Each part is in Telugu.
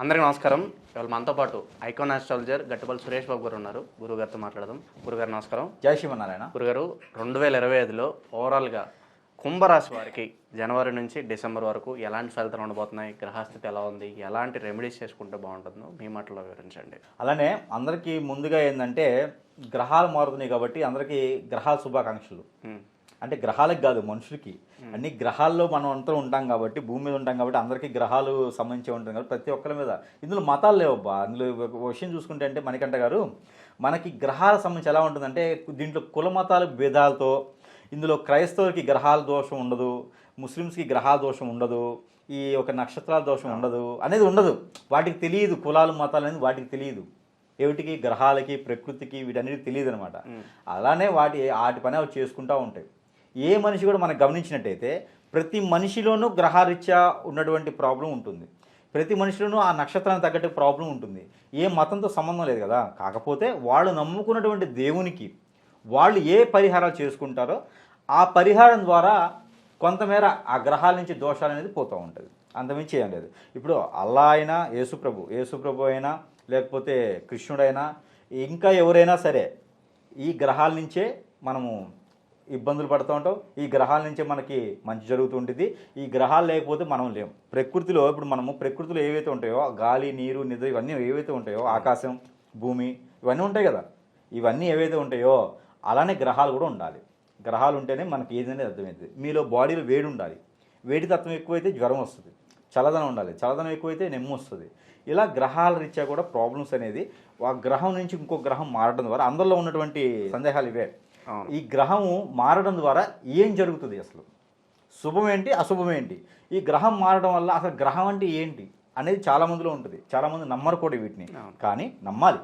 అందరికీ నమస్కారం. ఇవాళ మనతో పాటు ఐకాన్ ఆస్ట్రాలజర్ గట్టుపల్లి సురేష్ బాబు గారు ఉన్నారు. గురుగారితో మాట్లాడదాం. గురుగారు నమస్కారం. జై శ్రీమన్నారాయణ. గురుగారు రెండు వేల ఇరవై ఐదులో ఓవరాల్గా కుంభరాశి వారికి జనవరి నుంచి డిసెంబర్ వరకు ఎలాంటి ఫలితాలు ఉండబోతున్నాయి? గ్రహస్థితి ఎలా ఉంది? ఎలాంటి రెమెడీస్ చేసుకుంటే బాగుంటుందో మీ మాటలో వివరించండి. అలానే అందరికీ ముందుగా ఏంటంటే గ్రహాలు మారుతున్నాయి కాబట్టి అందరికీ గ్రహాల శుభాకాంక్షలు. అంటే గ్రహాలకు కాదు మనుషులకి. అన్ని గ్రహాల్లో మనం అంతా ఉంటాం కాబట్టి భూమి మీద ఉంటాం కాబట్టి అందరికీ గ్రహాలు సంబంధించి ఉంటాం కాబట్టి ప్రతి ఒక్కరి మీద. ఇందులో మతాలు లేవబ్బా అందులో ఒక విషయం చూసుకుంటే అంటే మణికంఠ గారు మనకి గ్రహాల సంబంధించి ఎలా ఉంటుందంటే దీంట్లో కుల మతాల భేదాలతో ఇందులో క్రైస్తవులకి గ్రహాల దోషం ఉండదు ముస్లిమ్స్కి గ్రహాల దోషం ఉండదు ఈ ఒక నక్షత్రాల దోషం ఉండదు అనేది ఉండదు. వాటికి తెలియదు కులాలు మతాలు అనేది వాటికి తెలియదు. ఏమిటికి గ్రహాలకి ప్రకృతికి వీటన్నిటికి తెలియదు అనమాట అలానే వాటి వాటి పని అవి చేసుకుంటూ ఉంటాయి. ఏ మనిషి కూడా మనం గమనించినట్టయితే ప్రతి మనిషిలోనూ గ్రహరీత్యా ఉన్నటువంటి ప్రాబ్లం ఉంటుంది. ప్రతి మనిషిలోనూ ఆ నక్షత్రానికి తగ్గట్టు ప్రాబ్లం ఉంటుంది. ఏ మతంతో సంబంధం లేదు కదా. కాకపోతే వాళ్ళు నమ్ముకున్నటువంటి దేవునికి వాళ్ళు ఏ పరిహారాలు చేసుకుంటారో ఆ పరిహారం ద్వారా కొంతమేర ఆ గ్రహాల నుంచి దోషాలు అనేది పోతూ ఉంటుంది. అంతమించి ఏం లేదు. ఇప్పుడు అల్లా అయినా యేసుప్రభు యేసుప్రభు అయినా లేకపోతే కృష్ణుడైనా ఇంకా ఎవరైనా సరే ఈ గ్రహాల నుంచే మనము ఇబ్బందులు పడుతూ ఉంటాం. ఈ గ్రహాల నుంచే మనకి మంచి జరుగుతుంటుంది. ఈ గ్రహాలు లేకపోతే మనం లేం. ప్రకృతిలో ఇప్పుడు మనము ప్రకృతిలో ఏవైతే ఉంటాయో గాలి నీరు నిద్ర ఇవన్నీ ఏవైతే ఉంటాయో ఆకాశం భూమి ఇవన్నీ ఉంటాయి కదా. ఇవన్నీ ఏవైతే ఉంటాయో అలానే గ్రహాలు కూడా ఉండాలి. గ్రహాలు ఉంటేనే మనకి ఏదైనా అర్థమవుతుంది మీలో బాడీలో వేడి ఉండాలి. వేడి తత్వం ఎక్కువైతే జ్వరం వస్తుంది. చల్లదనం ఉండాలి. చల్లదనం ఎక్కువైతే నెమ్ము వస్తుంది. ఇలా గ్రహాల రీత్యా కూడా ప్రాబ్లమ్స్ అనేది ఆ గ్రహం నుంచి ఇంకో గ్రహం మారడం ద్వారా అందరిలో ఉన్నటువంటి సందేహాలు ఇవే. ఈ గ్రహము మారడం ద్వారా ఏం జరుగుతుంది అసలు? శుభం ఏంటి అశుభం ఏంటి? ఈ గ్రహం మారడం వల్ల అసలు గ్రహం అంటే ఏంటి అనేది చాలా మందిలో ఉంటుంది. చాలా మంది నమ్మరు కూడా వీటిని. కానీ నమ్మాలి.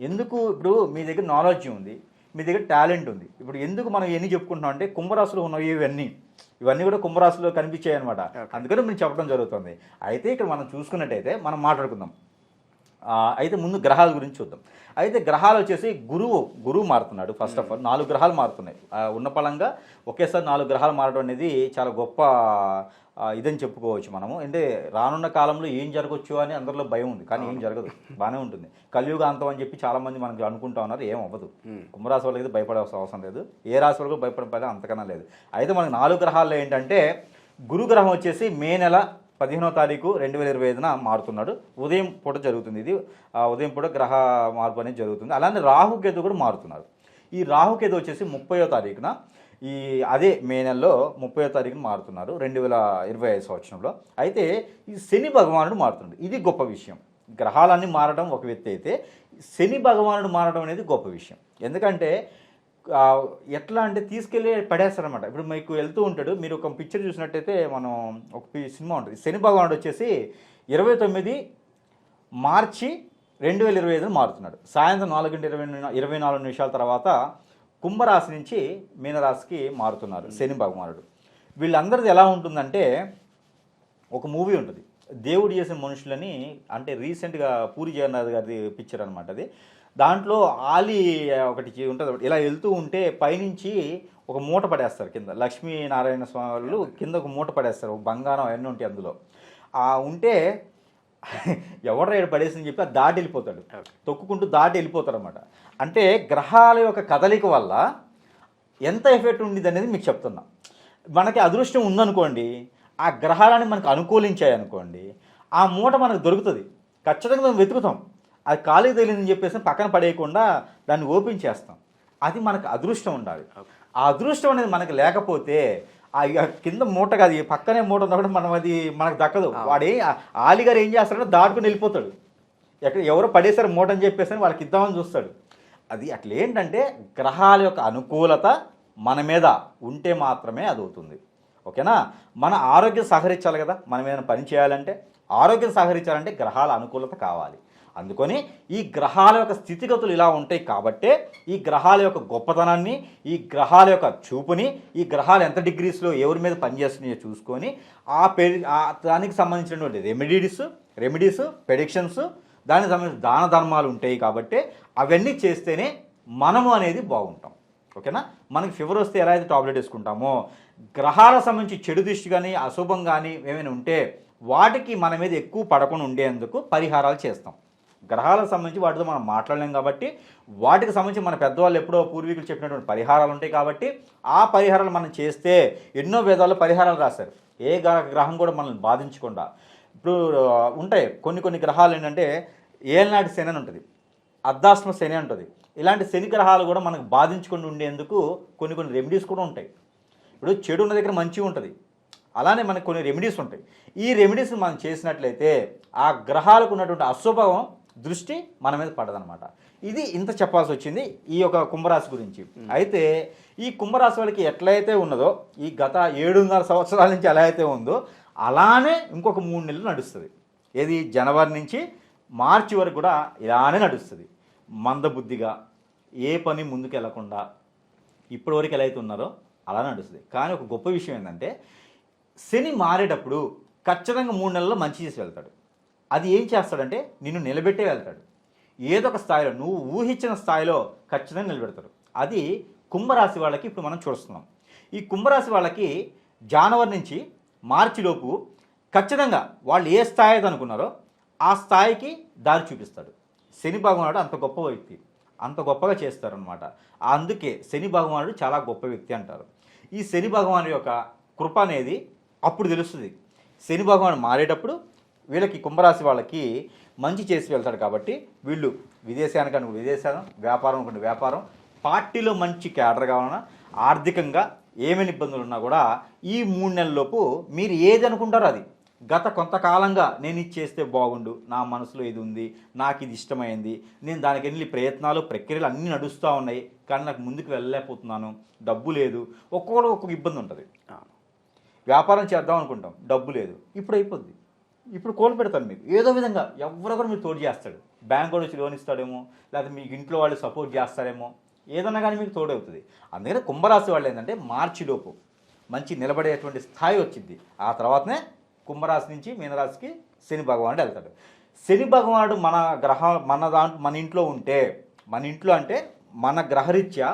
ఎందుకు ఇప్పుడు మీ దగ్గర నాలెడ్జ్ ఉంది మీ దగ్గర టాలెంట్ ఉంది. ఇప్పుడు ఎందుకు మనం ఎన్ని చెప్పుకుంటున్నాం అంటే కుంభరాశులు ఉన్నవి ఇవన్నీ. ఇవన్నీ కూడా కుంభరాశులో కనిపించాయి అనమాట అందుకని మేము చెప్పడం జరుగుతుంది. అయితే ఇక్కడ మనం చూసుకున్నట్టయితే మనం మాట్లాడుకుందాం. అయితే ముందు గ్రహాల గురించి చూద్దాం. అయితే గ్రహాలు వచ్చేసి గురువు గురువు మారుతున్నాడు. ఫస్ట్ ఆఫ్ ఆల్ నాలుగు గ్రహాలు మారుతున్నాయి. ఉన్న పలంగా ఒకేసారి నాలుగు గ్రహాలు మారడం అనేది చాలా గొప్ప ఇదని చెప్పుకోవచ్చు మనము. అంటే రానున్న కాలంలో ఏం జరగచ్చు అని అందరిలో భయం ఉంది. కానీ ఏం జరగదు. బాగానే ఉంటుంది. కలియుగాంతం అని చెప్పి చాలా మంది మనకి అనుకుంటా ఉన్నారు. ఏం అవ్వదు. కుంభరాశి వాళ్ళకి అయితే భయపడాల్సిన అవసరం లేదు. ఏ రాశి వాళ్ళకి భయపడే పని అంతకన్నా లేదు. అయితే మనకి నాలుగు గ్రహాల్లో ఏంటంటే గురు గ్రహం వచ్చేసి మే నెల పదిహేనో తారీఖు రెండు వేల ఇరవై ఐదున మారుతున్నాడు. ఉదయం పూట జరుగుతుంది ఇది. ఆ ఉదయం పూట గ్రహ మార్పు అనేది జరుగుతుంది. అలానే రాహుకేతు కూడా మారుతున్నారు ఈ రాహుకేతు వచ్చేసి ముప్పయో తారీఖున. ఈ అదే మే నెలలో ముప్పయో తారీఖున మారుతున్నారు రెండు వేల ఇరవై ఐదు సంవత్సరంలో. అయితే ఈ శని భగవానుడు మారుతున్నాడు. ఇది గొప్ప విషయం. గ్రహాలన్నీ మారడం ఒక వ్యక్తి అయితే శని భగవానుడు మారడం అనేది గొప్ప విషయం. ఎందుకంటే ఎట్లా అంటే తీసుకెళ్ళి పడేస్తారనమాట ఇప్పుడు మీకు వెళ్తూ ఉంటాడు. మీరు ఒక పిక్చర్ చూసినట్టయితే మనం ఒక పి- సినిమా ఉంటుంది. శని భగవానుడు వచ్చేసి ఇరవై తొమ్మిది మార్చి రెండు వేల ఇరవై ఐదున మారుతున్నాడు. సాయంత్రం నాలుగు గంటల ఇరవై ఇరవై నాలుగు నిమిషాల తర్వాత కుంభరాశి నుంచి మీనరాశికి మారుతున్నారు శని భగవానుడు. వీళ్ళందరిది ఎలా ఉంటుందంటే ఒక మూవీ ఉంటుంది. దేవుడు చేసిన మనుషులని అంటే రీసెంట్గా పూరి జగన్నాథ్ గారి పిక్చర్ అనమాట అది. దాంట్లో ఆలి ఒకటి ఉంటుంది. ఇలా వెళ్తూ ఉంటే పైనుంచి ఒక మూట పడేస్తారు కింద. లక్ష్మీనారాయణ స్వామి వాళ్ళు కింద ఒక మూట పడేస్తారు. ఒక బంగారం అవన్నీ ఉంటాయి అందులో. ఆ ఉంటే ఎవరు రేడు పడేసిందని చెప్పి అది దాటి వెళ్ళిపోతాడు. తొక్కుకుంటూ దాటి వెళ్ళిపోతాడు అనమాట అంటే గ్రహాల యొక్క కదలిక వల్ల ఎంత ఎఫెక్ట్ ఉండిద్ది అనేది మీకు చెప్తున్నా. మనకి అదృష్టం ఉందనుకోండి ఆ గ్రహాలని మనకు అనుకూలించాయి అనుకోండి ఆ మూట మనకు దొరుకుతుంది. ఖచ్చితంగా మేము వెతుకుతాం. అది ఖాళీ తెలియదని చెప్పేసి పక్కన పడేయకుండా దాన్ని ఓపెన్ చేస్తాం. అది మనకు అదృష్టం ఉండాలి. ఆ అదృష్టం అనేది మనకు లేకపోతే ఆ కింద మూట కాదు పక్కనే మూట ఉన్నా కూడా మనం అది మనకు దక్కదు. వాడే ఆలిగారు ఏం చేస్తాడో దాటుకుని వెళ్ళిపోతాడు. ఎక్కడ ఎవరో పడేశారు మూట అని చెప్పేసి వాళ్ళకి ఇద్దామని చూస్తాడు. అది అట్లా ఏంటంటే గ్రహాల యొక్క అనుకూలత మన మీద ఉంటే మాత్రమే అది అవుతుంది ఓకేనా? మన ఆరోగ్యం సహకరించాలి కదా. మనం ఏదైనా పని చేయాలంటే ఆరోగ్యం సహకరించాలంటే గ్రహాల అనుకూలత కావాలి. అందుకొని ఈ గ్రహాల యొక్క స్థితిగతులు ఇలా ఉంటాయి కాబట్టే ఈ గ్రహాల యొక్క గొప్పతనాన్ని ఈ గ్రహాల యొక్క చూపుని ఈ గ్రహాలు ఎంత డిగ్రీస్లో ఎవరి మీద పనిచేస్తున్నాయో చూసుకొని ఆ పె ఆ దానికి సంబంధించినటువంటి రెమెడీస్ రెమెడీస్ ప్రెడిక్షన్స్ దానికి సంబంధించిన దాన ధర్మాలు ఉంటాయి కాబట్టి అవన్నీ చేస్తేనే మనము అనేది బాగుంటాం. ఓకేనా? మనకి ఫీవర్ వస్తే ఎలా అయితే టాబ్లెట్ వేసుకుంటామో గ్రహాల సంబంధించి చెడు దృష్టి కానీ అశుభం కానీ ఏమైనా ఉంటే వాటికి మన మీద ఎక్కువ పడకుండా ఉండేందుకు పరిహారాలు చేస్తాం. గ్రహాలకు సంబంధించి వాటితో మనం మాట్లాడలేం కాబట్టి వాటికి సంబంధించి మన పెద్దవాళ్ళు ఎప్పుడో పూర్వీకులు చెప్పినటువంటి పరిహారాలు ఉంటాయి కాబట్టి ఆ పరిహారాలు మనం చేస్తే ఎన్నో వేదాల్లో పరిహారాలు రాశారు. ఏ గ్రహ- గ్రహం కూడా మనల్ని బాధించకుండా. ఇప్పుడు ఉంటాయి కొన్ని కొన్ని గ్రహాలు ఏంటంటే ఏలనాటి శని అని ఉంటుంది అర్ధాశ్మ శని ఉంటుంది. ఇలాంటి శని గ్రహాలు కూడా మనకు బాధించకుండా ఉండేందుకు కొన్ని కొన్ని రెమెడీస్ కూడా ఉంటాయి. ఇప్పుడు చెడు ఉన్న దగ్గర మంచి ఉంటుంది. అలానే మనకు కొన్ని రెమెడీస్ ఉంటాయి. ఈ రెమెడీస్ మనం చేసినట్లయితే ఆ గ్రహాలకు ఉన్నటువంటి అశుభం దృష్టి మన మీద పడదనమాట ఇది ఇంత చెప్పాల్సి వచ్చింది ఈ యొక్క కుంభరాశి గురించి. అయితే ఈ కుంభరాశి వాళ్ళకి ఎట్లయితే ఉన్నదో ఈ గత ఏడున్నర సంవత్సరాల నుంచి ఎలా అయితే ఉందో అలానే ఇంకొక మూడు నెలలు నడుస్తుంది. ఏది? జనవరి నుంచి మార్చి వరకు కూడా ఇలానే నడుస్తుంది. మందబుద్ధిగా ఏ పని ముందుకు వెళ్ళకుండా ఇప్పటి వరకు ఎలా అయితే ఉన్నారో అలా నడుస్తుంది. కానీ ఒక గొప్ప విషయం ఏంటంటే శని మారేటప్పుడు ఖచ్చితంగా మూడు నెలల్లో మంచి చేసి వెళ్తాడు. అది ఏం చేస్తాడంటే నిన్ను నిలబెట్టే వెళ్తాడు. ఏదో ఒక స్థాయిలో నువ్వు ఊహించిన స్థాయిలో ఖచ్చితంగా నిలబెడతాడు. అది కుంభరాశి వాళ్ళకి ఇప్పుడు మనం చూస్తున్నాం. ఈ కుంభరాశి వాళ్ళకి జానవరి నుంచి మార్చిలోపు ఖచ్చితంగా వాళ్ళు ఏ స్థాయి అనుకున్నారో ఆ స్థాయికి దారి చూపిస్తాడు. శని భగవానుడు అంత గొప్ప వ్యక్తి. అంత గొప్పగా చేస్తారనమాట అందుకే శని భగవానుడు చాలా గొప్ప వ్యక్తి అంటారు. ఈ శని భగవాను యొక్క కృప అనేది అప్పుడు తెలుస్తుంది. శని భగవాను మారేటప్పుడు వీళ్ళకి కుంభరాశి వాళ్ళకి మంచి చేసి వెళ్తాడు కాబట్టి వీళ్ళు విదేశానికి అనుకుంటే విదేశాలు వ్యాపారం అనుకుంటే వ్యాపారం పార్టీలో మంచి క్యాడర్ కావాలన్నా ఆర్థికంగా ఏమైనా ఇబ్బందులు ఉన్నా కూడా ఈ మూడు నెలలలోపు మీరు ఏది అనుకుంటారో అది. గత కొంతకాలంగా నేను ఇది చేస్తే బాగుండు నా మనసులో ఇది ఉంది నాకు ఇది ఇష్టమైంది నేను దానికి వెళ్ళి ప్రయత్నాలు ప్రక్రియలు అన్నీ నడుస్తూ ఉన్నాయి కానీ నాకు ముందుకు వెళ్ళలేకపోతున్నాను డబ్బు లేదు ఒక్కొక్కడు ఒక్కొక్క ఇబ్బంది ఉంటుంది. వ్యాపారం చేద్దాం అనుకుంటాం డబ్బు లేదు ఇప్పుడు అయిపోద్ది. ఇప్పుడు కోలు పెడతాను మీకు. ఏదో విధంగా ఎవరొకరు మీరు తోడు చేస్తాడు. బ్యాంక్ కూడా వచ్చి లోన్ ఇస్తాడేమో లేకపోతే మీకు ఇంట్లో వాళ్ళు సపోర్ట్ చేస్తారేమో ఏదన్నా కానీ మీకు తోడవుతుంది. అందుకని కుంభరాశి వాళ్ళు ఏంటంటే మార్చిలోపు మంచి నిలబడేటువంటి స్థాయి వచ్చింది. ఆ తర్వాతనే కుంభరాశి నుంచి మీనరాశికి శని భగవానుడు వెళ్తాడు. శని భగవానుడు మన గ్రహ మన దాంట్లో మన ఇంట్లో ఉంటే మన ఇంట్లో అంటే మన గ్రహరీత్యా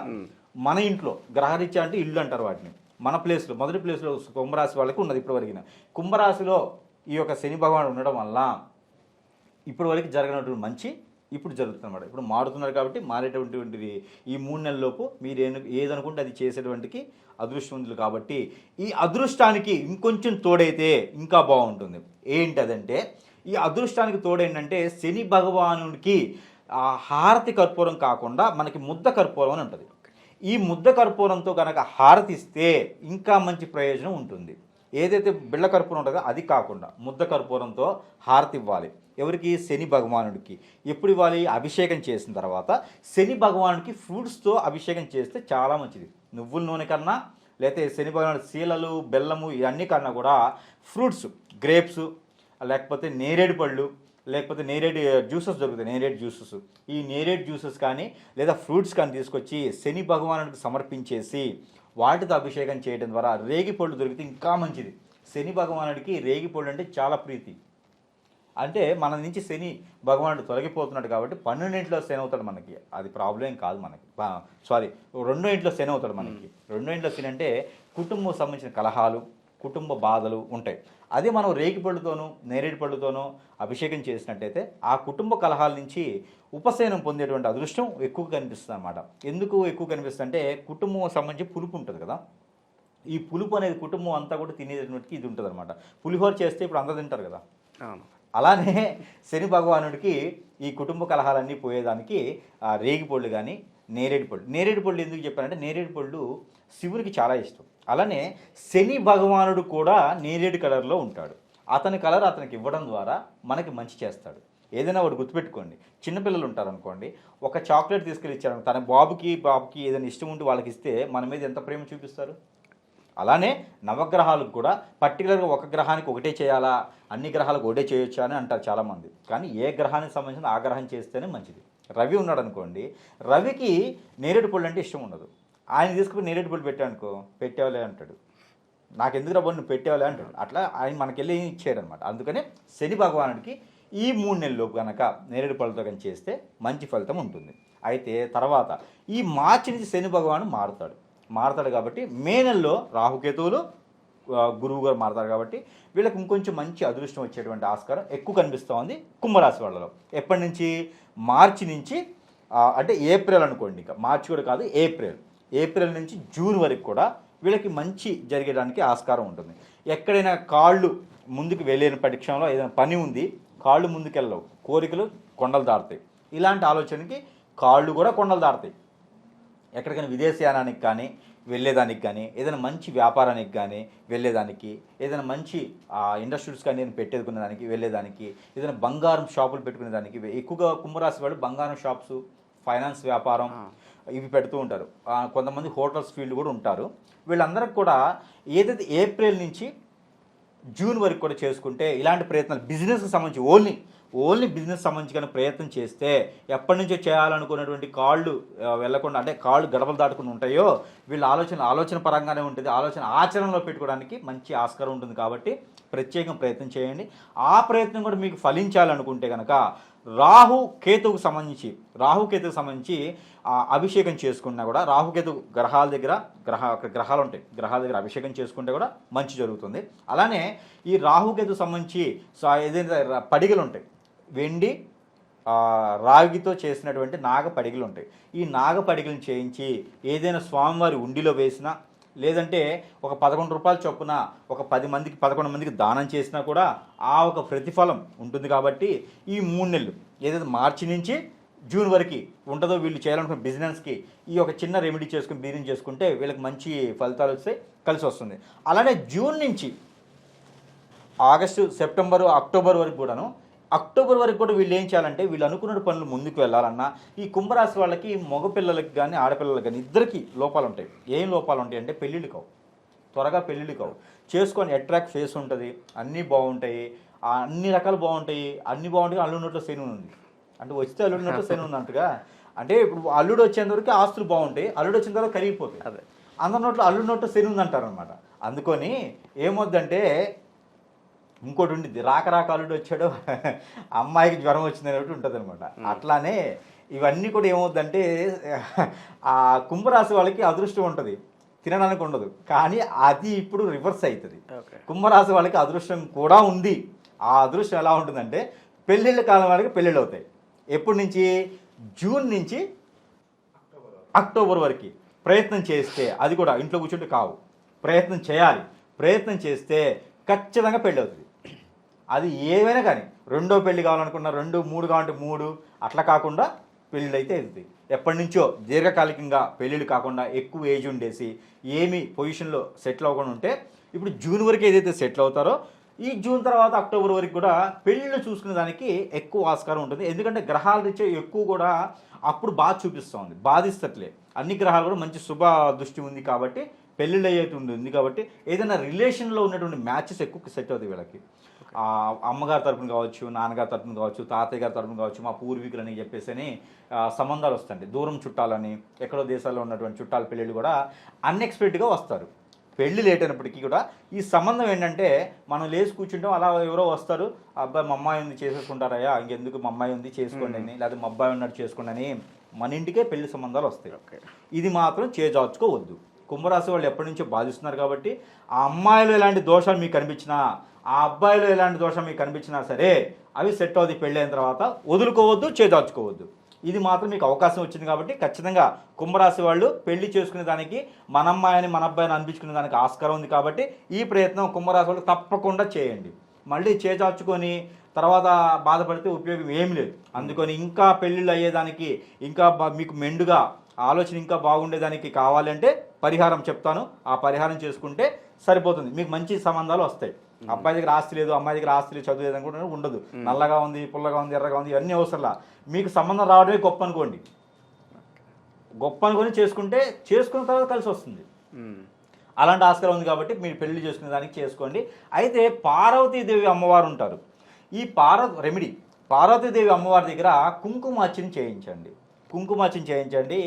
మన ఇంట్లో గ్రహరీత్యా అంటే ఇల్లు అంటారు వాటిని. మన ప్లేస్లో మొదటి ప్లేస్లో కుంభరాశి వాళ్ళకి ఉన్నది ఇప్పటివరకు కుంభరాశిలో ఈ యొక్క శని భగవానుడు ఉండడం వల్ల ఇప్పటి వరకు జరగనటువంటి మంచి ఇప్పుడు జరుగుతుందన్నమాట. ఇప్పుడు మారుతున్నారు కాబట్టి మారేటటువంటిది ఈ మూడు నెలలలోపు మీరు ఏను ఏదనుకుంటే అది చేసేటువంటికి అదృష్టవంతులు కాబట్టి ఈ అదృష్టానికి ఇంకొంచెం తోడైతే ఇంకా బాగుంటుంది. ఏంటి అదంటే ఈ అదృష్టానికి తోడేంటంటే శని భగవానుడికి హారతి కర్పూరం కాకుండా మనకి ముద్ద కర్పూరం అని ఉంటుంది. ఈ ముద్ద కర్పూరంతో కనుక హారతి ఇస్తే ఇంకా మంచి ప్రయోజనం ఉంటుంది. ఏదైతే బిళ్ళ కర్పూరం ఉంటుందో అది కాకుండా ముద్ద కర్పూరంతో హారతి ఇవ్వాలి. ఎవరికి? శని భగవానుడికి. ఎప్పుడు ఇవ్వాలి? అభిషేకం చేసిన తర్వాత శని భగవానుడికి ఫ్రూట్స్తో అభిషేకం చేస్తే చాలా మంచిది. నువ్వుల నూనె కన్నా లేకపోతే శని భగవానుడు శీలలు బెల్లము ఇవన్నీ కన్నా కూడా ఫ్రూట్స్ గ్రేప్స్ లేకపోతే నేరేడు పళ్ళు లేకపోతే నేరేడు జ్యూసెస్ దొరుకుతాయి. నేరేడు జ్యూసెస్. ఈ నేరేడు జ్యూసెస్ కానీ లేదా ఫ్రూట్స్ కానీ తీసుకొచ్చి శని భగవానుడికి సమర్పించేసి వాటితో అభిషేకం చేయడం ద్వారా రేగి పళ్ళు దొరికితే ఇంకా మంచిది. శని భగవానుడికి రేగి పళ్ళు అంటే చాలా ప్రీతి. అంటే మన నుంచి శని భగవానుడు తొలగిపోతున్నాడు కాబట్టి పన్నెండింట్లో శని అవుతాడు మనకి. అది ప్రాబ్లం కాదు మనకి. సారీ రెండో ఇంట్లో శని అవుతాడు మనకి. రెండో ఇంట్లో శని అంటే కుటుంబం సంబంధించిన కలహాలు కుటుంబ బాధలు ఉంటాయి. అదే మనం రేగి పళ్ళుతోనూ నేరేడు పళ్ళుతోనూ అభిషేకం చేసినట్టయితే ఆ కుటుంబ కలహాల నుంచి ఉపశమనం పొందేటువంటి అదృష్టం ఎక్కువ కనిపిస్తుంది అనమాట ఎందుకు ఎక్కువ కనిపిస్తుంది అంటే కుటుంబం సంబంధించి పులుపు ఉంటుంది కదా. ఈ పులుపు అనేది కుటుంబం అంతా కూడా తినేటువంటి ఇది ఉంటుంది అనమాట పులిహోర చేస్తే ఇప్పుడు అందరూ తింటారు కదా. అలానే శని భగవానుడికి ఈ కుటుంబ కలహాలన్నీ పోయేదానికి ఆ రేగి పళ్ళు కానీ నేరేడు పళ్ళు. నేరేడు పళ్ళు ఎందుకు చెప్పానంటే నేరేడు పళ్ళు శివునికి చాలా ఇష్టం. అలానే శని భగవానుడు కూడా నేరేడు కలర్లో ఉంటాడు. అతని కలర్ అతనికి ఇవ్వడం ద్వారా మనకి మంచి చేస్తాడు. ఏదైనా ఒకటి గుర్తుపెట్టుకోండి. చిన్నపిల్లలు ఉంటారనుకోండి ఒక చాక్లెట్ తీసుకెళ్ళి ఇచ్చారు తన బాబుకి బాబుకి ఏదైనా ఇష్టం ఉంటే వాళ్ళకి ఇస్తే మన మీద ఎంత ప్రేమ చూపిస్తారు? అలానే నవగ్రహాలకు కూడా పర్టికులర్గా ఒక గ్రహానికి ఒకటే చేయాలా అన్ని గ్రహాలకు ఒకటే చేయొచ్చా అని అంటారు చాలామంది. కానీ ఏ గ్రహానికి సంబంధించిన ఆ గ్రహం చేస్తేనే మంచిది. రవి ఉన్నాడు అనుకోండి రవికి నేరేడు పళ్ళు అంటే ఇష్టం ఉండదు. ఆయన తీసుకుని నేరేడు పళ్ళు పెట్టానుకో పెట్టేవాలే అంటాడు. నాకు ఎందుకు రవ్వ నువ్వు పెట్టేవాలే అంటాడు. అట్లా ఆయన మనకెళ్ళి ఇచ్చాడు అనమాట అందుకనే శని భగవానుడికి ఈ మూడు నెలలు కనుక నేరేడు పళ్ళతో చేస్తే మంచి ఫలితం ఉంటుంది. అయితే తర్వాత ఈ మార్చి నుంచి శని భగవాను మారుతాడు. మారుతాడు కాబట్టి మే నెలలో రాహుకేతువులు గురువు గారు మారతారు కాబట్టి వీళ్ళకి ఇంకొంచెం మంచి అదృష్టం వచ్చేటువంటి ఆస్కారం ఎక్కువ కనిపిస్తోంది కుంభరాశి వాళ్ళలో. ఎప్పటి నుంచి? మార్చి నుంచి అంటే ఏప్రిల్ అనుకోండి ఇంకా. మార్చి కూడా కాదు ఏప్రిల్. ఏప్రిల్ నుంచి జూన్ వరకు కూడా వీళ్ళకి మంచి జరిగేదానికి ఆస్కారం ఉంటుంది. ఎక్కడైనా కాళ్ళు ముందుకు వెళ్ళిన పరీక్షలో ఏదైనా పని ఉంది కాళ్ళు ముందుకెళ్ళవు. కోరికలు కొండలు దాటుతాయి ఇలాంటి ఆలోచనకి కాళ్ళు కూడా కొండలు దాటుతాయి ఎక్కడికైనా విదేశయానానికి కానీ వెళ్ళేదానికి కానీ ఏదైనా మంచి వ్యాపారానికి కానీ వెళ్ళేదానికి ఏదైనా మంచి ఇండస్ట్రీస్ కానీ నేను పెట్టేదుకునేదానికి వెళ్ళేదానికి ఏదైనా బంగారం షాపులు పెట్టుకునేదానికి ఎక్కువగా కుంభరాశి వాళ్ళు బంగారం షాప్స్ ఫైనాన్స్ వ్యాపారం ఇవి పెడుతూ ఉంటారు. కొంతమంది హోటల్స్ ఫీల్డ్ కూడా ఉంటారు. వీళ్ళందరికి కూడా ఏదైతే ఏప్రిల్ నుంచి జూన్ వరకు కూడా చేసుకుంటే ఇలాంటి ప్రయత్నాలు బిజినెస్కి సంబంధించి ఓన్లీ ఓన్లీ బిజినెస్ సంబంధించి కానీ ప్రయత్నం చేస్తే ఎప్పటి నుంచో చేయాలనుకున్నటువంటి కాళ్ళు వెళ్ళకుండా అంటే కాళ్ళు గడపలు దాటుకుని ఉంటాయో వీళ్ళ ఆలోచన ఆలోచన పరంగానే ఉంటుంది. ఆలోచన ఆచరణలో పెట్టుకోవడానికి మంచి ఆస్కారం ఉంటుంది కాబట్టి ప్రత్యేకం ప్రయత్నం చేయండి. ఆ ప్రయత్నం కూడా మీకు ఫలించాలనుకుంటే కనుక రాహు కేతువుకు సంబంధించి రాహు కేతువుకు సంబంధించి అభిషేకం చేసుకున్నా కూడా రాహుకేతు గ్రహాల దగ్గర గ్రహ గ్రహాలు ఉంటాయి. గ్రహాల దగ్గర అభిషేకం చేసుకుంటే కూడా మంచి జరుగుతుంది. అలానే ఈ రాహుకేతు సంబంధించి సో ఏదైతే పడిగలు ఉంటాయి. వెండి రాగితో చేసినటువంటి నాగ పడిగలు ఉంటాయి. ఈ నాగ పడిగలను చేయించి ఏదైనా స్వామివారి ఉండిలో వేసినా లేదంటే ఒక పదకొండు రూపాయల చొప్పున ఒక పది మందికి పదకొండు మందికి దానం చేసినా కూడా ఆ ఒక ప్రతిఫలం ఉంటుంది కాబట్టి ఈ మూడు నెలలు ఏదైతే మార్చి నుంచి జూన్ వరకు ఉంటుందో వీళ్ళు చేయాలనుకున్న బిజినెస్కి ఈ ఒక చిన్న రెమెడీ చేసుకుని బిజినెస్ చేసుకుంటే వీళ్ళకి మంచి ఫలితాలు వస్తే కలిసి వస్తుంది. అలానే జూన్ నుంచి ఆగస్టు సెప్టెంబరు అక్టోబర్ వరకు కూడాను అక్టోబర్ వరకు కూడా వీళ్ళు ఏం చేయాలంటే వీళ్ళు అనుకున్న పనులు ముందుకు వెళ్ళాలన్నా ఈ కుంభరాశి వాళ్ళకి మగపిల్లలకి కానీ ఆడపిల్లలకి కానీ ఇద్దరికి లోపాలు ఉంటాయి. ఏం లోపాలు ఉంటాయి అంటే పెళ్ళిళ్ళు కావు. త్వరగా పెళ్ళిళ్ళు కావు. చేసుకొని అట్రాక్ట్ ఫేస్ ఉంటుంది అన్నీ బాగుంటాయి అన్ని రకాలు బాగుంటాయి అన్ని బాగుంటాయి అల్లున్నట్లు శని ఉంది. అంటే వస్తే అల్లున్నట్లు శని ఉంది అంటగా. అంటే ఇప్పుడు అల్లుడు వచ్చేంత వరకు ఆస్తులు బాగుంటాయి అల్లుడు వచ్చిన తర్వాత కరిగిపోతాయి. అదే. అందరి నోట్లో అల్లుడి నోట్లో శని ఉంది అంటారు అనమాట అందుకొని ఏమొద్దంటే ఇంకోటి ఉండిద్ది. రాక రాక అల్లుడు వచ్చాడు అమ్మాయికి జ్వరం వచ్చింది అనేవి ఉంటుంది అనమాట అట్లానే ఇవన్నీ కూడా ఏమవుద్దంటే ఆ కుంభరాశి వాళ్ళకి అదృష్టం ఉంటుంది. తినడానికి ఉండదు. కానీ అది ఇప్పుడు రివర్స్ అవుతుంది కుంభరాశి వాళ్ళకి అదృష్టం కూడా ఉంది. ఆ అదృష్టం ఎలా ఉంటుందంటే పెళ్ళిళ్ళ కాలం వాళ్ళకి పెళ్ళిళ్ళు అవుతాయి. ఎప్పటి నుంచి? జూన్ నుంచి అక్టోబర్ వరకు. ప్రయత్నం చేస్తే అది కూడా ఇంట్లో కూర్చుంటే కావు. ప్రయత్నం చేయాలి. ప్రయత్నం చేస్తే ఖచ్చితంగా పెళ్ళి అవుతుంది. అది ఏమైనా కానీ రెండో పెళ్ళి కావాలనుకున్నా రెండు మూడు కావాలంటే మూడు అట్లా కాకుండా పెళ్ళిళ్ళు అయితే అవుతుంది ఎప్పటి నుంచో దీర్ఘకాలికంగా పెళ్ళిళ్ళు కాకుండా ఎక్కువ ఏజ్ ఉండేసి ఏమి పొజిషన్లో సెటిల్ అవ్వకుండా ఉంటే ఇప్పుడు జూన్ వరకు ఏదైతే సెటిల్ అవుతారో ఈ జూన్ తర్వాత అక్టోబర్ వరకు కూడా పెళ్ళిళ్ళు చూసుకునే దానికి ఎక్కువ ఆస్కారం ఉంటుంది. ఎందుకంటే గ్రహాల రీత్యా ఎక్కువ కూడా అప్పుడు బాధ చూపిస్తూ ఉంది. బాధిస్తట్లే. అన్ని గ్రహాలు కూడా మంచి శుభ దృష్టి ఉంది కాబట్టి పెళ్ళిళ్ళు అయ్యేటువంటి ఉంది కాబట్టి ఏదైనా రిలేషన్లో ఉన్నటువంటి మ్యాచెస్ ఎక్కువ సెట్ అవుతాయి వీళ్ళకి. అమ్మగారి తరపున కావచ్చు నాన్నగారి తరపున కావచ్చు తాతయ్య గారి తరపున కావచ్చు మా పూర్వీకులని చెప్పేసి అని, సంబంధాలు వస్తాయి దూరం చుట్టాలని ఎక్కడో దేశాల్లో ఉన్నటువంటి చుట్టాల పెళ్ళిళ్ళు కూడా అన్ఎక్స్పెక్టెడ్గా వస్తారు. పెళ్ళి లేట్ అయినప్పటికీ కూడా ఈ సంబంధం ఏంటంటే మనం లేచి కూర్చుంటాం అలా ఎవరో వస్తారు. అబ్బాయి మా అమ్మాయి ఉంది చేసేసుకుంటారయ్యా ఇంకెందుకు మా అమ్మాయి ఉంది చేసుకోండి అని లేదా మా అబ్బాయి ఉన్నాడు చేసుకోండి అని మన ఇంటికే పెళ్ళి సంబంధాలు వస్తాయి. ఓకే. ఇది మాత్రం చేజార్చుకోవద్దు. కుంభరాశి వాళ్ళు ఎప్పటి నుంచో బాధిస్తున్నారు కాబట్టి ఆ అమ్మాయిలో ఎలాంటి దోషాలు మీకు కనిపించినా ఆ అబ్బాయిలో ఎలాంటి దోషం మీకు కనిపించినా సరే అవి సెట్ అవుతుంది పెళ్ళి అయిన తర్వాత వదులుకోవద్దు చేదార్చుకోవద్దు ఇది మాత్రం మీకు అవకాశం వచ్చింది కాబట్టి ఖచ్చితంగా కుంభరాశి వాళ్ళు పెళ్ళి చేసుకునే దానికి మన అమ్మాయిని మన అబ్బాయిని అనిపించుకునే దానికి ఆస్కారం ఉంది కాబట్టి ఈ ప్రయత్నం కుంభరాశి వాళ్ళు తప్పకుండా చేయండి. మళ్ళీ చేజార్చుకొని తర్వాత బాధపడితే ఉపయోగం ఏం లేదు. అందుకని ఇంకా పెళ్ళిళ్ళు అయ్యేదానికి ఇంకా మీకు మెండుగా ఆలోచన ఇంకా బాగుండేదానికి కావాలంటే పరిహారం చెప్తాను. ఆ పరిహారం చేసుకుంటే సరిపోతుంది. మీకు మంచి సంబంధాలు వస్తాయి. అబ్బాయి దగ్గర ఆస్తి లేదు అమ్మాయి దగ్గర ఆస్తి లేదు చదువు లేదు అనుకుంటే ఉండదు. నల్లగా ఉంది పుల్లగా ఉంది ఎర్రగా ఉంది ఇవన్నీ అవసరంలా. మీకు సంబంధం రావడమే గొప్ప అనుకోండి. గొప్ప అనుకొని చేసుకుంటే చేసుకున్న తర్వాత కలిసి వస్తుంది. అలాంటి ఆస్కారం ఉంది కాబట్టి మీరు పెళ్ళి చేసుకునే దానికి చేసుకోండి. అయితే పార్వతీదేవి అమ్మవారు ఉంటారు. ఈ పార్వ రెమెడీ పార్వతీదేవి అమ్మవారి దగ్గర కుంకుమార్చన చేయించండి. కుంకుమార్చన చేయించండి.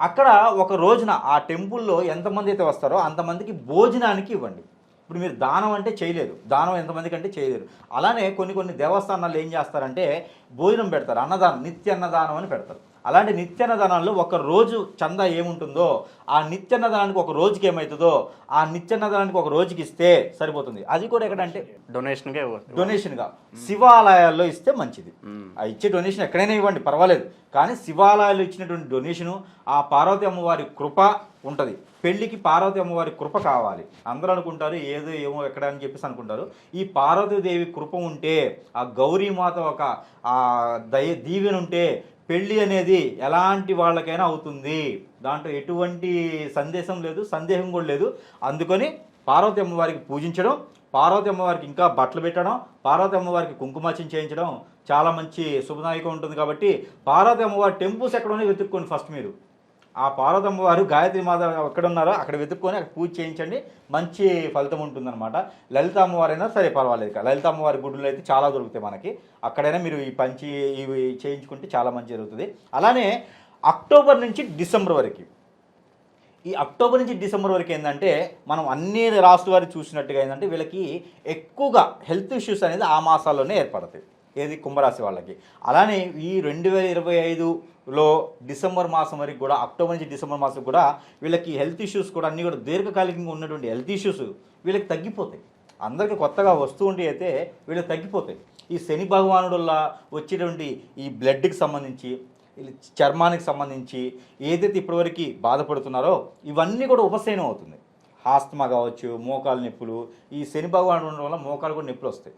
అక్కడ ఒక రోజున ఆ టెంపుల్లో ఎంతమంది అయితే వస్తారో అంతమందికి భోజనానికి ఇవ్వండి. ఇప్పుడు మీరు దానం అంటే చేయలేరు. దానం ఎంతమందికి అంటే చేయలేరు. అలానే కొన్ని కొన్ని దేవస్థానాలు ఏం చేస్తారంటే భోజనం పెడతారు. అన్నదానం నిత్య అన్నదానం అని పెడతారు. అలాంటి నిత్యాన్నదానాల్లో ఒక రోజు చందా ఏముంటుందో ఆ నిత్యాన్నదానానికి ఒక రోజుకి ఏమవుతుందో ఆ నిత్యాన్నదానానికి ఒక రోజుకి ఇస్తే సరిపోతుంది. అది కూడా ఎక్కడంటే డొనేషన్కే డొనేషన్గా. శివాలయాల్లో ఇస్తే మంచిది. ఆ ఇచ్చే డొనేషన్ ఎక్కడైనా ఇవ్వండి పర్వాలేదు. కానీ శివాలయాల్లో ఇచ్చినటువంటి డొనేషను ఆ పార్వతి అమ్మవారి కృప ఉంటుంది. పెళ్ళికి పార్వతి అమ్మవారి కృప కావాలి. అందరూ అనుకుంటారు ఏదో ఏమో ఎక్కడ అని చెప్పేసి అనుకుంటారు. ఈ పార్వతీదేవి కృప ఉంటే ఆ గౌరీమాత ఒక ఆ దయ దీవెన ఉంటే పెళ్ళి అనేది ఎలాంటి వాళ్ళకైనా అవుతుంది. దాంట్లో ఎటువంటి సందేశం లేదు సందేహం కూడా లేదు. అందుకని పార్వతి అమ్మవారికి పూజించడం పార్వతి అమ్మవారికి ఇంకా బట్టలు పెట్టడం పార్వతి అమ్మవారికి కుంకుమార్చన చేయించడం చాలా మంచి శుభదాయకం ఉంటుంది కాబట్టి పార్వతి అమ్మవారి టెంపుల్స్ ఎక్కడ వెతుక్కోండి ఫస్ట్ మీరు. ఆ పార్వతమ్మ వారు గాయత్రి మాత ఎక్కడ ఉన్నారో అక్కడ వెతుక్కొని అక్కడ పూజ చేయించండి. మంచి ఫలితం ఉంటుందన్నమాట. లలిత అమ్మవారైనా సరే పర్వాలేదు లలిత అమ్మవారి గుడులు అయితే చాలా దొరుకుతాయి మనకి. అక్కడైనా మీరు ఈ పంచి ఇవి చేయించుకుంటే చాలా మంచి జరుగుతుంది. అలానే అక్టోబర్ నుంచి డిసెంబర్ వరకు. ఈ అక్టోబర్ నుంచి డిసెంబర్ వరకు ఏంటంటే మనం అన్ని రాష్ట్ర వారికి చూసినట్టుగా ఏంటంటే వీళ్ళకి ఎక్కువగా హెల్త్ ఇష్యూస్ అనేది ఆ మాసాల్లోనే ఏర్పడతాయి. ఏది కుంభరాశి వాళ్ళకి. అలానే ఈ రెండు వేల ఇరవై ఐదు లో డిసెంబర్ మాసం వరకు కూడా అక్టోబర్ నుంచి డిసెంబర్ మాసం కూడా వీళ్ళకి హెల్త్ ఇష్యూస్ కూడా అన్నీ కూడా దీర్ఘకాలికంగా ఉన్నటువంటి హెల్త్ ఇష్యూస్ వీళ్ళకి తగ్గిపోతాయి. అందరికీ కొత్తగా వస్తూ ఉండి అయితే వీళ్ళకి తగ్గిపోతాయి. ఈ శని భగవానుడు వల్ల వచ్చేటువంటి ఈ బ్లడ్కి సంబంధించి చర్మానికి సంబంధించి ఏదైతే ఇప్పటివరకు బాధపడుతున్నారో ఇవన్నీ కూడా ఉపశమనం అవుతుంది. ఆస్తమా కావచ్చు మోకాలు నొప్పులు ఈ శని భగవానుడు ఉండడం వల్ల మోకాలు కూడా నొప్పులు వస్తాయి.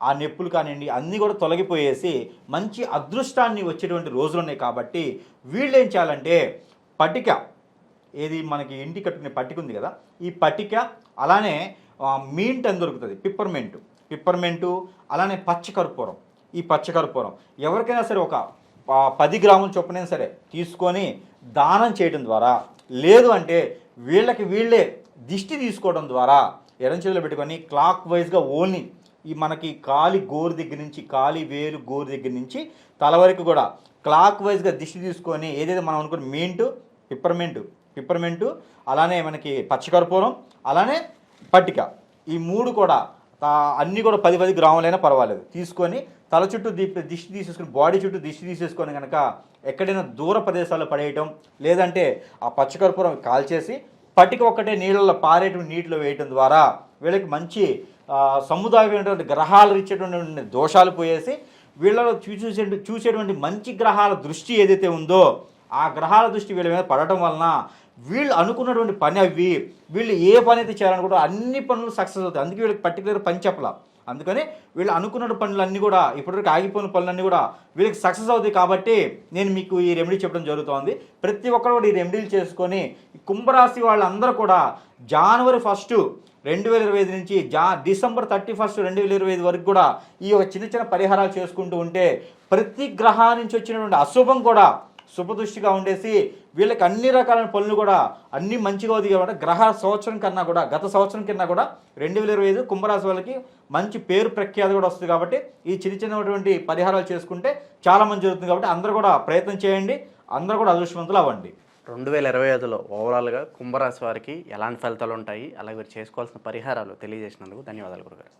ఆ నొప్పులు కానివ్వండి అన్నీ కూడా తొలగిపోయేసి మంచి అదృష్టాన్ని వచ్చేటువంటి రోజులు ఉన్నాయి కాబట్టి వీళ్ళు ఏం చేయాలంటే పటిక ఏది మనకి ఇంటి కట్టుకునే పట్టిక ఉంది కదా ఈ పట్టిక అలానే మీంట్ అని దొరుకుతుంది పిప్పర్మెంటు పిప్పర్మెంటు అలానే పచ్చకర్పూరం ఈ పచ్చకర్పూరం ఎవరికైనా సరే ఒక పది గ్రాముల చొప్పున సరే తీసుకొని దానం చేయడం ద్వారా లేదు అంటే వీళ్ళకి వీళ్ళే దిష్టి తీసుకోవడం ద్వారా ఎడం పెట్టుకొని క్లాక్ వైజ్గా ఓన్లీ ఈ మనకి కాలి గోరు దగ్గర నుంచి కాలి వేలు గోరు దగ్గర నుంచి తల వరకు కూడా క్లాక్ వైజ్గా దిష్టి తీసుకొని ఏదైతే మనం అనుకున్న మింటు పిప్పర్మెంటు పిప్పర్మెంటు అలానే మనకి పచ్చకర్పూరం అలానే పట్టిక. ఈ మూడు కూడా అన్నీ కూడా పది పది గ్రాములైనా పర్వాలేదు. తీసుకొని తల చుట్టూ దీ దిష్టి తీసేసుకొని బాడీ చుట్టూ దిష్టి తీసేసుకొని కనుక ఎక్కడైనా దూర ప్రదేశాల్లో పడేయటం లేదంటే ఆ పచ్చకర్పూరం కాల్చేసి పట్టిక ఒక్కటే నీళ్ళలో పారేటువంటి నీటిలో వేయటం ద్వారా వీళ్ళకి మంచి సముదాయమైనటువంటి గ్రహాలు ఇచ్చేటువంటి దోషాలు పోయేసి వీళ్ళలో చూసే చూసేటువంటి మంచి గ్రహాల దృష్టి ఏదైతే ఉందో ఆ గ్రహాల దృష్టి వీళ్ళ మీద పడటం వలన వీళ్ళు అనుకున్నటువంటి పని అవి వీళ్ళు ఏ పని అయితే చేయాలనుకుంటారో అన్ని పనులు సక్సెస్ అవుతాయి. అందుకే వీళ్ళకి పర్టికులర్ పని చెప్పలా. అందుకని వీళ్ళు అనుకున్న పనులన్నీ కూడా ఇప్పటివరకు ఆగిపోయిన పనులన్నీ కూడా వీళ్ళకి సక్సెస్ అవుతాయి కాబట్టి నేను మీకు ఈ రెమెడీ చెప్పడం జరుగుతోంది. ప్రతి ఒక్కరు కూడా ఈ రెమెడీలు చేసుకొని కుంభరాశి వాళ్ళందరూ కూడా జనవరి ఫస్ట్ రెండు వేల ఇరవై ఐదు నుంచి జా డిసెంబర్ థర్టీ ఫస్ట్ రెండు వేల ఇరవై ఐదు వరకు కూడా ఈ యొక్క చిన్న చిన్న పరిహారాలు చేసుకుంటూ ఉంటే ప్రతి గ్రహా నుంచి వచ్చినటువంటి అశుభం కూడా శుభదృష్టిగా ఉండేసి వీళ్ళకి అన్ని రకాలైన పనులు కూడా అన్ని మంచిగా అవుతాయి కాబట్టి గ్రహ సంవత్సరం కన్నా కూడా గత సంవత్సరం కన్నా కూడా రెండు వేల ఇరవై ఐదు కుంభరాశి వాళ్ళకి మంచి పేరు ప్రఖ్యాతి కూడా వస్తుంది కాబట్టి ఈ చిన్న చిన్నటువంటి పరిహారాలు చేసుకుంటే చాలా మంచి జరుగుతుంది కాబట్టి అందరూ కూడా ప్రయత్నం చేయండి అందరూ కూడా అదృష్టవంతులు అవ్వండి. రెండు వేల ఇరవై ఐదులో ఓవరాల్గా కుంభరాశి వారికి ఎలాంటి ఫలితాలు ఉంటాయి? అలాగే మీరు చేసుకోవాల్సిన పరిహారాలు తెలియజేసినందుకు ధన్యవాదాలు గురుగారు.